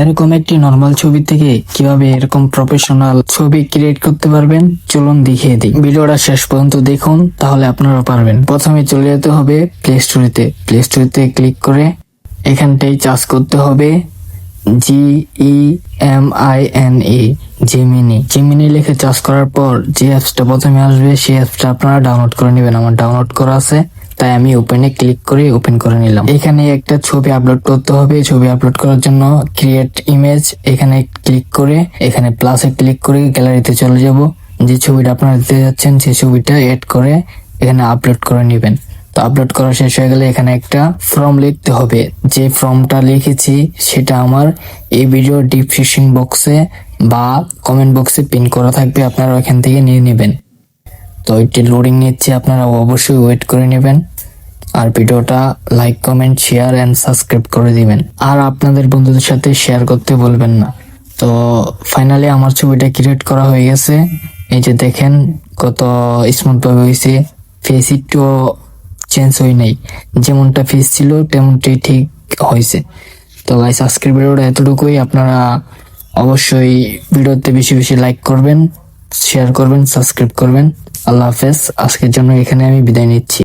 এরকম একটি নর্মাল ছবি থেকে কীভাবে এরকম প্রফেশনাল ছবি ক্রিয়েট করতে পারবেন, চলুন দেখিয়ে দিই। ভিডিওটা শেষ পর্যন্ত দেখুন, তাহলে আপনারা পারবেন। প্রথমে চলে যেতে হবে প্লে স্টোরিতে প্লে স্টোরিতে ক্লিক করে এখানটাই চার্জ করতে হবে G E M I N E Gemini Gemini লিখে চার্জ করার পর যে অ্যাপসটা প্রথমে আসবে, সেই অ্যাপসটা আপনারা ডাউনলোড করে নেবেন। আমার ডাউনলোড করা আছে। তাই আমি ওপেনে ক্লিক করে ওপেন করে নিলাম। এখানে একটা ছবি আপলোড করতে হবে। ছবি আপলোড করার জন্য ক্রিয়েট ইমেজ এখানে ক্লিক করে, এখানে প্লাসে ক্লিক করে গ্যালারিতে চলে যাব। যে ছবিটা আপনারা দিতে যাচ্ছেন, সেই ছবিটা এড করে এখানে আপলোড করে নেবেন। তো আপলোড করা শেষ হয়ে গেলে এখানে একটা ফর্ম লিখতে হবে। যে ফর্মটা লিখেছি, সেটা আমার এই ভিডিও ডিসক্রিপশন বক্সে বা কমেন্ট বক্সে পিন করা থাকবে। আপনারা ওখান থেকে নিয়ে নেবেন। তো এটি লোডিং নিচ্ছে, আপনারা অবশ্যই ওয়েট করে নেবেন। আর ভিডিওটা like comment share and subscribe করে দিবেন। আর আপনাদের বন্ধুদের সাথে শেয়ার করতে বলবেন না। তো ফাইনালি আমার ছবিটা ক্রিয়েট করা হয়ে গেছে। এই যে দেখেন কত স্মুথভাবে হয়েছে। ফেস একটু চেঞ্জ হয় নাই। যেমনটা ফেস ছিল, তেমনটাই ঠিক হয়েছে। তো গাইস আজকের এতটুকুই। আপনারা অবশ্যই ভিডিওতে বেশি বেশি লাইক করবেন শেয়ার করবেন সাবস্ক্রাইব করবেন। আল্লাহ হাফেজ আজকের জন্য এখানে আমি বিদায় নিচ্ছি।